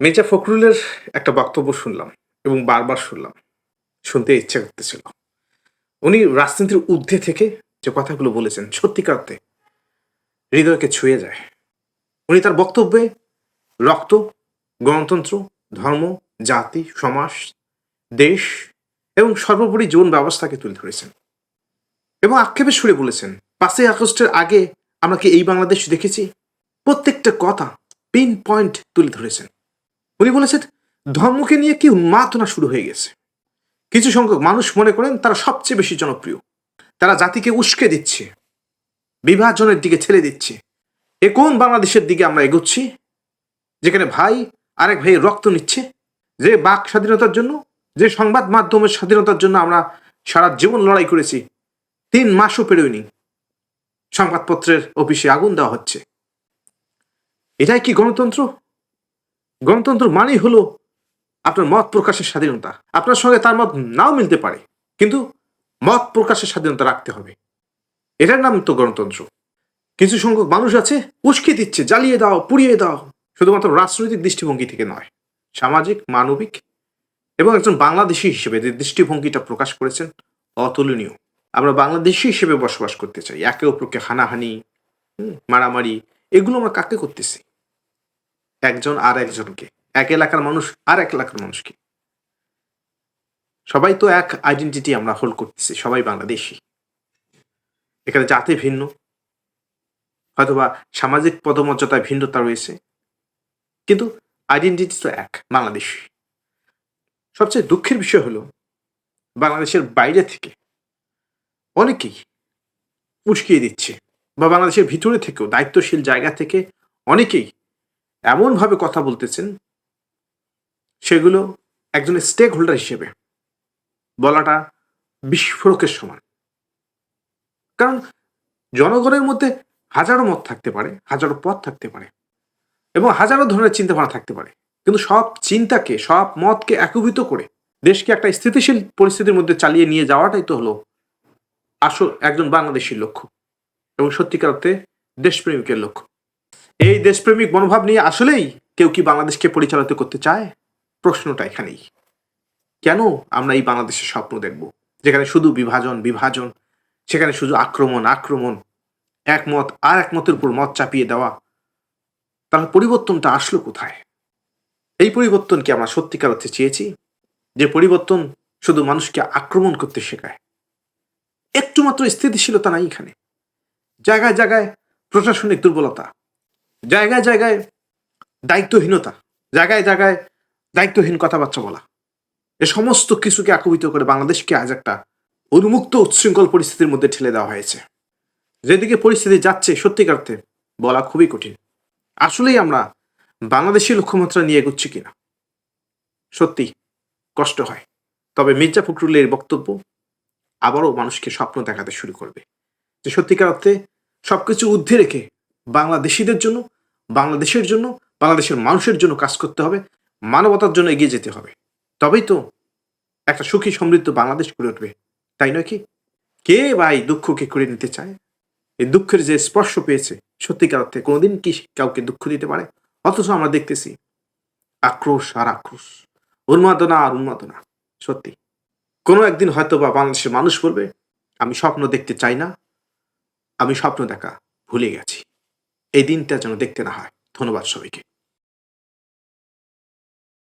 মির্জা ফখরুলের একটা বক্তব্য শুনলাম এবং বারবার শুনলাম। শুনতে ইচ্ছা করতেছিল। উনি রাজনীতির ঊর্ধ্বে থেকে যে কথাগুলো বলেছেন সত্যিকার অর্থে হৃদয়কে ছুঁয়ে যায়। উনি তার বক্তব্যে রক্ত, গণতন্ত্র, ধর্ম, জাতি, সমাজ, দেশ এবং সর্বোপরি জীবন ব্যবস্থাকে তুলে ধরেছেন এবং আক্ষেপের সুরে বলেছেন, পাঁচই আগস্টের আগে আমরা কি এই বাংলাদেশ দেখেছি? প্রত্যেকটা কথা পিন পয়েন্ট তুলে ধরেছেন। উনি বলেছেন, ধর্মকে নিয়ে কি উন্মাদনা শুরু হয়ে গেছে। কিছু সংখ্যক মানুষ মনে করেন তারা সবচেয়ে বেশি জনপ্রিয়। তারা জাতিকে উস্কে দিচ্ছে, বিভাজনের দিকে ঠেলে দিচ্ছে। এ কোন বাংলাদেশের দিকে আমরা এগোচ্ছি? যেখানে ভাই, আরেক ভাই রক্ত নিচ্ছে। যে বাক স্বাধীনতার জন্য, যে সংবাদ মাধ্যমের স্বাধীনতার জন্য আমরা সারা জীবন লড়াই করেছি, তিন মাসও পেরোয়নি। সংবাদপত্রের অফিসে আগুন দেওয়া হচ্ছে। এটাই কি গণতন্ত্র? গণতন্ত্র মানেই হলো আপনার মত প্রকাশের স্বাধীনতা। আপনার সঙ্গে তার মত নাও মিলতে পারে, কিন্তু মত প্রকাশের স্বাধীনতা রাখতে হবে। এটার নাম তো গণতন্ত্র। কিছু সংখ্যক মানুষ আছে, উস্কে দিচ্ছে, জ্বালিয়ে দাও, পুড়িয়ে দাও, শুধুমাত্র রাজনৈতিক দৃষ্টিভঙ্গি থেকে নয়, সামাজিক, মানবিক এবং একজন বাংলাদেশি হিসেবে যে দৃষ্টিভঙ্গিটা প্রকাশ করেছেন, অতুলনীয়। আমরা বাংলাদেশি হিসেবে বসবাস করতে চাই, একে অপরকে হানাহানি মারামারি, এগুলো আমরা কাকে করতেছি? একজন আর একজনকে। এক এলাকার মানুষ আর এক এলাকার মানুষকে। সবাই তো এক আইডেন্টিটি আমরা হোল্ড করতেছি, সবাই বাংলাদেশি। এখানে জাতি ভিন্ন। হয়তোবা সামাজিক পদমর্যাদায় ভিন্নতা রয়েছে, কিন্তু আইডেন্টিটি তো এক, বাংলাদেশ। সবচেয়ে দুঃখের বিষয় হলো, বাংলাদেশের বাইরে থেকে অনেকেই উস্কিয়ে দিচ্ছে, বা বাংলাদেশের ভিতরে থেকেও, দায়িত্বশীল জায়গা থেকে অনেকেই এমনভাবে কথা বলতেছেন, সেগুলো একজন স্টেক হোল্ডার হিসেবে বলাটা বিস্ফোরকের সমান। কারণ জনগণের মধ্যে হাজারো মত থাকতে পারে, হাজারো পথ থাকতে পারে এবং হাজারো ধরনের চিন্তা ভাবনা থাকতে পারে। কিন্তু সব চিন্তাকে, সব মতকে একীভূত করে দেশকে একটা স্থিতিশীল পরিস্থিতির মধ্যে চালিয়ে নিয়ে যাওয়াটাই তো হলো আসল একজন বাংলাদেশির লক্ষ্য এবং সত্যিকার অর্থে দেশপ্রেমিকের লক্ষ্য। এই দেশপ্রেমিক মনোভাব নিয়ে আসলেই কেউ কি বাংলাদেশকে পরিচালিত করতে চায়? প্রশ্নটা এখানেই। কেন আমরা এই বাংলাদেশের স্বপ্ন দেখব? যেখানে শুধু বিভাজন বিভাজন, সেখানে শুধু আক্রমণ আক্রমণ, একমত আর একমতের উপর মত চাপিয়ে দেওয়া। তাহলে পরিবর্তনটা আসলো কোথায়? এই পরিবর্তন কি আমরা সত্যিকার অর্থে চেয়েছি? যে পরিবর্তন শুধু মানুষকে আক্রমণ করতে শেখায়? একটু মাত্র স্থিতিশীলতা নাই এখানে। জায়গায় জায়গায় প্রশাসনিক দুর্বলতা জায়গায় জায়গায় দায়িত্বহীনতা, জায়গায় জায়গায় দায়িত্বহীন কথাবার্তা বলা। এ সমস্ত কিছুকে আকুবিত করে বাংলাদেশকে আজ একটা উন্মুক্ত উচ্ছৃঙ্খল পরিস্থিতির মধ্যে ঠেলে দেওয়া হয়েছে। যেদিকে পরিস্থিতি যাচ্ছে সত্যিকার অর্থে বলা খুবই কঠিন। আসলেই আমরা বাংলাদেশি লক্ষ্যমাত্রা নিয়ে এগোচ্ছি কিনা? সত্যি কষ্ট হয়, তবে মির্জা ফখরুলের বক্তব্য আবারও মানুষকে স্বপ্ন দেখাতে শুরু করবে। যে সত্যিকার অর্থে সবকিছু ঊর্ধ্বে রেখে বাংলাদেশিদের জন্য বাংলাদেশের জন্য, বাংলাদেশের মানুষের জন্য কাজ করতে হবে, মানবতার জন্য এগিয়ে যেতে হবে। তবেই তো একটা সুখী সমৃদ্ধ বাংলাদেশ গড়ে উঠবে, তাই নয় কি? কে বা এই দুঃখকে করে নিতে চায়? এই দুঃখের যে স্পর্শ পেয়েছে, সত্যিকার অর্থে কোনোদিন কি কাউকে দুঃখ দিতে পারে? অথচ আমরা দেখতেছি, আক্রোশ আর আক্রোশ, উন্মাদনা আর উন্মাদনা, সত্যি। কোনো একদিন হয়তো বা বাংলাদেশের মানুষ বলবে, আমি স্বপ্ন দেখতে চাই না, আমি স্বপ্ন দেখা ভুলে গেছি। এই দিনটা যেন দেখতে না হয়। ধন্যবাদ সবাইকে।